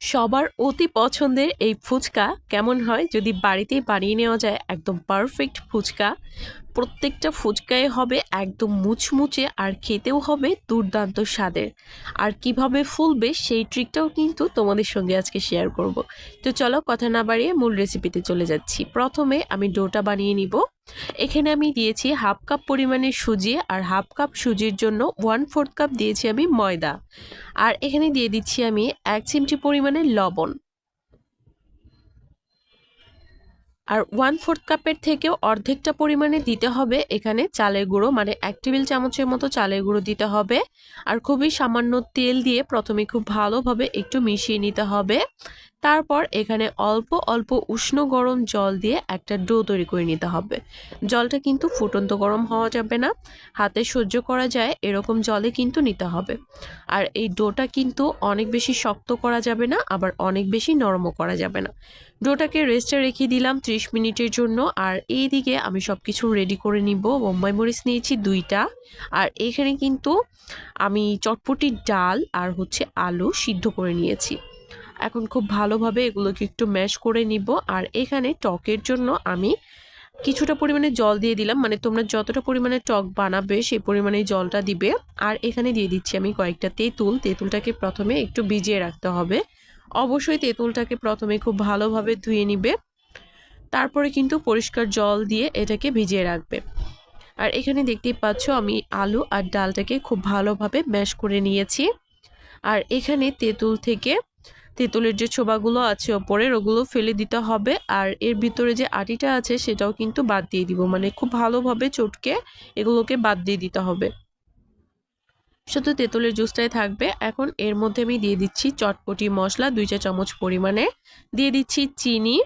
সবার অতি পছন্দের এই ফুচকা কেমন হয় যদি বাড়িতেই বানিয়ে নেওয়া যায় একদম পারফেক্ট ফুচকা। প্রত্যেকটা ফুচকায় হবে একদম মুচমুচে আর খেতেও হবে দুর্দান্ত স্বাদের। আর কীভাবে ফুলবে সেই ট্রিকটাও কিন্তু তোমাদের সঙ্গে আজকে শেয়ার করব। তো চলো কথা না বাড়িয়ে মূল রেসিপিতে চলে যাচ্ছি। প্রথমে আমি ডোটা বানিয়ে নিব। এখানে আমি দিয়েছি হাফ কাপ পরিমাণে সুজি আর হাফ কাপ সুজির জন্য ওয়ান ফোর্থ কাপ দিয়েছি আমি ময়দা। আর এখানে দিয়ে দিচ্ছি আমি এক চিমটি পরিমাণে লবণ। আর ওয়ান ফোর্থ কাপের থেকেও অর্ধেকটা পরিমাণে দিতে হবে এখানে চালের গুঁড়ো মানে এক টেবিল চামচের মতো চালের গুঁড়ো দিতে হবে। আর খুবই সামান্য তেল দিয়ে প্রথমে খুব ভালোভাবে একটু মিশিয়ে নিতে হবে। তারপর এখানে অল্প অল্প উষ্ণ গরম জল দিয়ে একটা ডো তৈরি করে নিতে হবে। জলটা কিন্তু ফুটন্ত গরম হওয়া যাবে না। হাতে সহ্য করা যায়, এরকম জলে কিন্তু নিতে হবে। আর এই ডোটা কিন্তু অনেক বেশি শক্ত করা যাবে না, আবার অনেক বেশি নরমও করা যাবে না। ডোটাকে রেস্টে রেখে দিলাম 30 মিনিটের জন্য। আর এই দিকে আমি সব কিছু রেডি করে নিব। বোম্বাই মরিচ নিয়েছি দুইটা। আর এখানে কিন্তু আমি চটপটির ডাল আর হচ্ছে আলু সিদ্ধ করে নিয়েছি। এখন খুব ভালোভাবে এগুলোকে একটু ম্যাশ করে নিব। আর এখানে টকের জন্য আমি কিছুটা পরিমাণে জল দিয়ে দিলাম। মানে তোমরা যতটা পরিমাণে টক বানাবে সেই পরিমাণে জলটা দিবে। আর এখানে দিয়ে দিচ্ছি আমি কয়েকটা তেঁতুল। তেঁতুলটাকে প্রথমে একটু ভিজিয়ে রাখতে হবে। অবশ্যই তেঁতুলটাকে প্রথমে খুব ভালোভাবে ধুয়ে নিবে। তারপরে কিন্তু পরিষ্কার জল দিয়ে এটাকে ভিজিয়ে রাখবে। আর এখানে দেখতেই পাচ্ছ আমি আলু আর ডালটাকে খুব ভালোভাবে ম্যাশ করে নিয়েছি। আর এখানে তেঁতুল থেকে তেঁতুলের যে ছোবাগুলো আছে ওপরের, ওগুলো ফেলে দিতে হবে। আর এর ভিতরে যে আটিটা আছে সেটাও কিন্তু বাদ দিয়ে দিব। মানে খুব ভালোভাবে চটকে এগুলোকে বাদ দিয়ে দিতে হবে। শুধু তেঁতুলের জুসটাই থাকবে। এখন এর মধ্যে আমি দিয়ে দিচ্ছি চটপটি মশলা, দুই চা চামচ পরিমাণে। দিয়ে দিচ্ছি চিনি।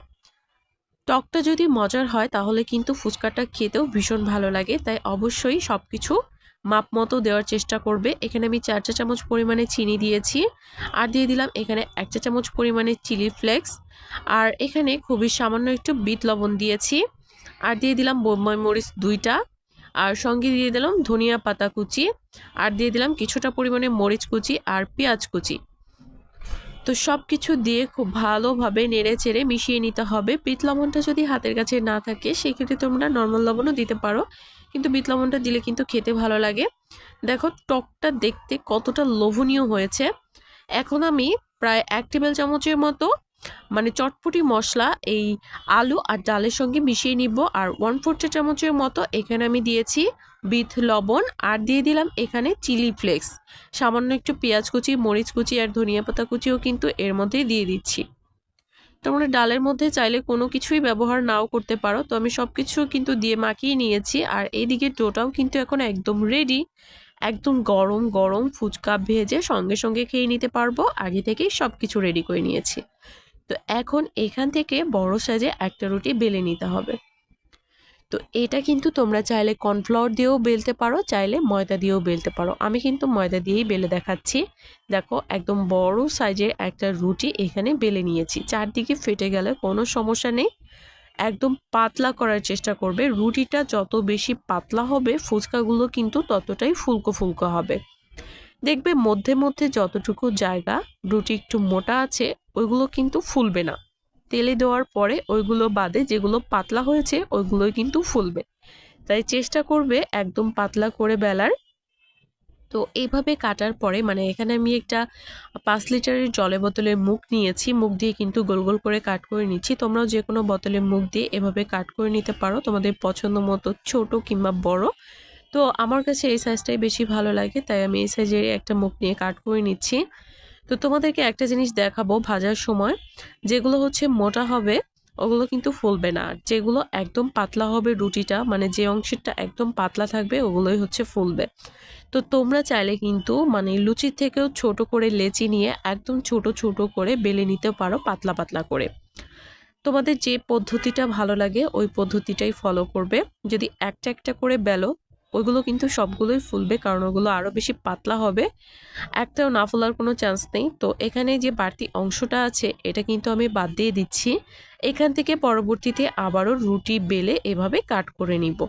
টকটা যদি মজার হয় তাহলে কিন্তু ফুচকাটা খেতেও ভীষণ ভালো লাগে। তাই অবশ্যই সব কিছু মাপ মতো দেওয়ার চেষ্টা করবে। এখানে আমি চার চা চামচ পরিমাণে চিনি দিয়েছি। আর দিয়ে দিলাম এখানে এক চা চামচ পরিমাণে চিলি ফ্লেক্স। আর এখানে খুবই সামান্য একটু বিট লবণ দিয়েছি। আর দিয়ে দিলাম বোম্বাই মরিচ দুইটা। আর সঙ্গে দিয়ে দিলাম ধনিয়া পাতা কুচি। আর দিয়ে দিলাম কিছুটা পরিমাণে মরিচ কুচি আর পেঁয়াজ কুচি। তো সব কিছু দিয়ে খুব ভালোভাবে নেড়ে চেড়ে মিশিয়ে নিতে হবে। বিট লবণটা যদি হাতের কাছে না থাকে, সেক্ষেত্রে তোমরা নর্মাল লবণও দিতে পারো। কিন্তু বিট লবণটা দিলে কিন্তু খেতে ভালো লাগে। দেখো, টকটা দেখতে কতটা লোভনীয় হয়েছে। এখন আমি প্রায় এক টেবিল চামচের মতো মানে চটপটি মশলা, এই আলু আর ডালের সঙ্গে মিশিয়ে নিব। আর ওয়ান ফোর চা চামচের মতো এখানে আমি দিয়েছি বিথ লবণ। আর দিয়ে দিলাম এখানে চিলি ফ্লেক্স। সামান্য একটু পেঁয়াজ কুচি, মরিচ কুচি আর ধনিয়া পাতা কুচিও কিন্তু এর মধ্যেই দিয়ে দিচ্ছি। তোমরা ডালের মধ্যে চাইলে কোনো কিছুই ব্যবহার নাও করতে পারো। তো আমি সব কিছু কিন্তু দিয়ে মাখিয়ে নিয়েছি আর এইদিকে টোটাও কিন্তু এখন একদম রেডি একদম গরম গরম ফুচকা ভেজে সঙ্গে সঙ্গে খেয়ে নিতে পারব। আগে থেকেই সব কিছু রেডি করে নিয়েছি। তো এখন এখান থেকে বড় সাইজে একটা রুটি বেলে নিতে হবে। তো এটা কিন্তু তোমরা চাইলে কর্নফ্লাওয়ার দিয়েও বেলতে পারো, চাইলে ময়দা দিয়েও বেলতে পারো। আমি কিন্তু ময়দা দিয়েই বেলে দেখাচ্ছি। দেখো, একদম বড় সাইজের একটা রুটি এখানে বেলে নিয়েছি। চারদিকে ফেটে গেলে কোনো সমস্যা নেই। একদম পাতলা করার চেষ্টা করবে। রুটিটা যত বেশি পাতলা হবে, ফুচকাগুলো কিন্তু ততটাই ফুলকো ফুলকো হবে। দেখবে মধ্যে মধ্যে যতটুকু জায়গা, রুটি একটু মোটা আছে, ওইগুলো কিন্তু ফুলবে না। তেলে দেওয়ার পরে ওইগুলো বাদে যেগুলো পাতলা হয়েছে, ওইগুলোই কিন্তু ফুলবে। তাই চেষ্টা করবে একদম পাতলা করে বেলার। তো এইভাবে কাটার পরে মানে এখানে আমি একটা পাঁচ লিটারের জলে বোতলের মুখ নিয়েছি, মুখ দিয়ে কিন্তু গোল গোল করে কাট করে নিচ্ছি। তোমরাও যে কোনো বোতলের মুখ দিয়ে এভাবে কাট করে নিতে পারো, তোমাদের পছন্দ মতো ছোট কিংবা বড়। তো আমার কাছে এই সাইজটাই বেশি ভালো লাগে, তাই আমি এই সাইজের একটা মুখ নিয়ে কাট করে নিচ্ছি। তো তোমাদেরকে একটা জিনিস দেখাবো ভাজার সময়। যেগুলো হচ্ছে মোটা হবে, ওগুলো কিন্তু ফুলবে না। আর যেগুলো একদম পাতলা হবে রুটিটা মানে যে অংশটা একদম পাতলা থাকবে, ওগুলোই হচ্ছে ফুলবে। তো তোমরা চাইলে কিন্তু মানে লুচির থেকেও ছোট করে লেচি নিয়ে একদম ছোট ছোট করে বেলে নিতে পারো পাতলা পাতলা করে। তোমাদের যে পদ্ধতিটা ভালো লাগে, ওই পদ্ধতিটাই ফলো করবে। যদি একটা একটা করে বেলো ওইগুলো কিন্তু সবগুলোই ফুলবে, কারণ ওগুলো আরও বেশি পাতলা হবে। একটাও না ফোলার কোনো চান্স নেই। তো এখানে যে বাড়তি অংশটা আছে, এটা কিন্তু আমি বাদ দিয়ে দিচ্ছি। এখান থেকে পরবর্তীতে আবারও রুটি বেলে এভাবে কাট করে নিব।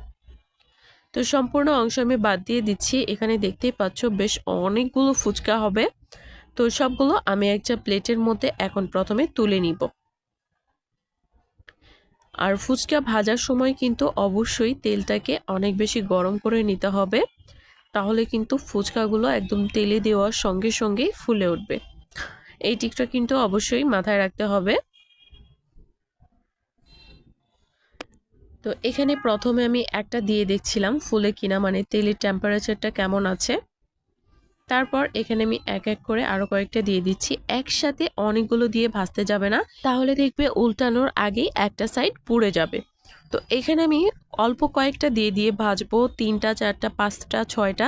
তো সম্পূর্ণ অংশ আমি বাদ দিয়ে দিচ্ছি। এখানে দেখতেই পাচ্ছ বেশ অনেকগুলো ফুচকা হবে। তো সবগুলো আমি একটা প্লেটের মধ্যে এখন প্রথমে তুলে নিব। আর ফুচকা ভাজার সময় কিন্তু অবশ্যই তেলটাকে অনেক বেশি গরম করে নিতে হবে। তাহলে কিন্তু ফুচকাগুলো একদম তেলে দেওয়ার সঙ্গে সঙ্গেই ফুলে উঠবে। এই টিকটা কিন্তু অবশ্যই মাথায় রাখতে হবে। তো এখানে প্রথমে আমি একটা দিয়ে দেখছিলাম ফুলে কিনা মানে তেলের টেম্পারেচারটা কেমন আছে। তারপর এখানে আমি এক এক করে আরও কয়েকটা দিয়ে দিচ্ছি। একসাথে অনেকগুলো দিয়ে ভাজতে যাবে না। তাহলে দেখবে উল্টানোর আগেই একটা সাইড পুড়ে যাবে। তো এখানে আমি অল্প কয়েকটা দিয়ে দিয়ে ভাজবো। তিনটা, চারটা, পাঁচটা, ছয়টা।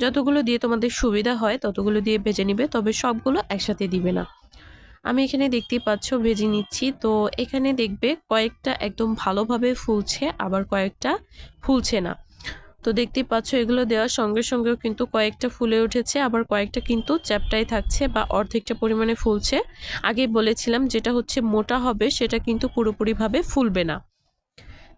যতগুলো দিয়ে তোমাদের সুবিধা হয় ততগুলো দিয়ে ভেজে নিবে, তবে সবগুলো একসাথে দিবে না। আমি এখানে দেখতেই পাচ্ছ ভেজে নিচ্ছি। তো এখানে দেখবে কয়েকটা একদম ভালোভাবে ফুলছে, আবার কয়েকটা ফুলছে না। তো দেখতেই পাচ্ছ, এগুলো দেওয়ার সঙ্গে সঙ্গেও কিন্তু কয়েকটা ফুলে উঠেছে, আবার কয়েকটা কিন্তু চ্যাপটাই থাকছে বা অর্ধেকটা পরিমাণে ফুলছে। আগে বলেছিলাম যেটা হচ্ছে মোটা হবে, সেটা কিন্তু পুরোপুরিভাবে ফুলবে না।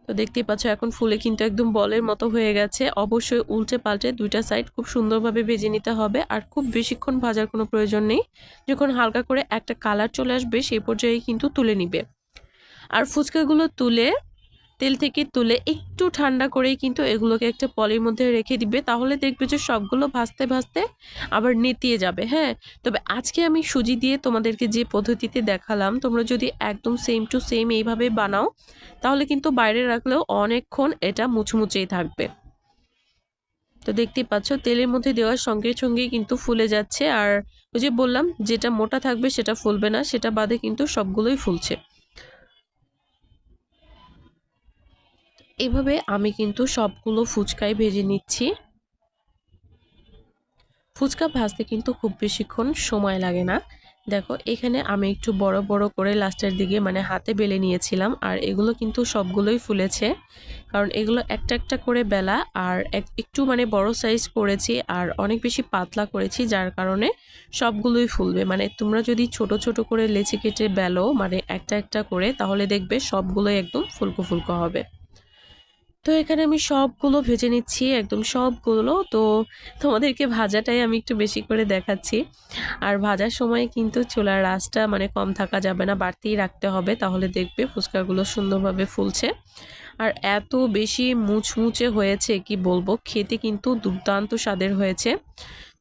তো দেখতেই পাচ্ছ, এখন ফুলে কিন্তু একদম বলের মতো হয়ে গেছে। অবশ্যই উল্টে পাল্টে দুইটা সাইড খুব সুন্দরভাবে ভেজে নিতে হবে, আর খুব বেশিক্ষণ ভাজার কোনো প্রয়োজন নেই। যখন হালকা করে একটা কালার চলে আসবে, সেই পর্যায়ে কিন্তু তুলে নিবে। আর ফুচকাগুলো তুলে তেল থেকে তুলে একটু ঠান্ডা করেই কিন্তু এগুলোকে একটা পলির মধ্যে রেখে দিবে, তাহলে দেখবে যে সবগুলো ভাজতে ভাজতে আবার নেতিয়ে যাবে হ্যাঁ? তবে আজকে আমি সুজি দিয়ে তোমাদেরকে যে পদ্ধতিতে দেখালাম, তোমরা যদি একদম সেম টু সেম এইভাবে বানাও, তাহলে কিন্তু বাইরে রাখলেও অনেকক্ষণ এটা মুচমুচেই থাকবে। তো দেখতেই পাচ্ছ, তেলের মধ্যে দেওয়ার সঙ্গে সঙ্গেই কিন্তু ফুলে যাচ্ছে, আর ওই যে বললাম, যেটা মোটা থাকবে সেটা ফুলবে না, সেটা বাদে কিন্তু সবগুলোই ফুলছে। এভাবে আমি কিন্তু সবগুলো ফুচকাই ভেজে নিচ্ছি। ফুচকা ভাজতে কিন্তু খুব বেশিক্ষণ সময় লাগে না। দেখো, এখানে আমি একটু বড় বড় করে লাস্টের দিকে মানে হাতে বেলে নিয়েছিলাম আর এগুলো কিন্তু সবগুলোই ফুলেছে। কারণ এগুলো একটা একটা করে বেলা আর একটু মানে বড় সাইজ করেছি আর অনেক বেশি পাতলা করেছি যার কারণে সবগুলোই ফুলবে। মানে তোমরা যদি ছোট ছোট করে লেচি কেটে বেলো মানে একটা একটা করে তাহলে দেখবে সবগুলোই একদম ফুলকো ফুলকো হবে। তো এখানে আমি সবগুলো ভেজে নিচ্ছি, একদম সবগুলো। তো তোমাদেরকে ভাজাটাই আমি একটু বেশি করে দেখাচ্ছি। আর ভাজার সময় কিন্তু চুলার রাসটা মানে কম থাকা যাবে না, বাড়তেই রাখতে হবে, তাহলে দেখবে ফুচকাগুলো সুন্দরভাবে ফুলছে। আর এত বেশি মুচমুচে হয়েছে, কি বলব, খেতে কিন্তু দুর্দান্ত স্বাদের হয়েছে।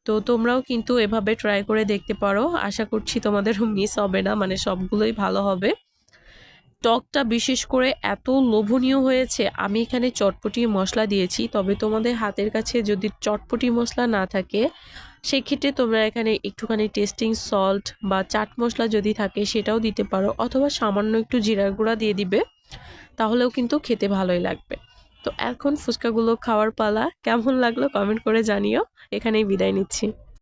তো তোমরাও কিন্তু এভাবে ট্রাই করে দেখতে পারো। আশা করছি তোমাদেরও মিস হবে না মানে সবগুলোই ভালো হবে। টকটা বিশেষ করে এত লোভনীয় হয়েছে, আমি এখানে চটপটি মশলা দিয়েছি। তবে তোমাদের হাতের কাছে যদি চটপটি মশলা না থাকে, সেক্ষেত্রে তোমরা এখানে একটুখানি টেস্টিং সল্ট বা চাট মশলা যদি থাকে, সেটাও দিতে পারো। অথবা সামান্য একটু জিরার গুঁড়া দিয়ে দিবে, তাহলেও কিন্তু খেতে ভালোই লাগবে। তো এখন ফুচকাগুলো খাওয়ার পালা। কেমন লাগল কমেন্ট করে জানিও। এখানেই বিদায় নিচ্ছি।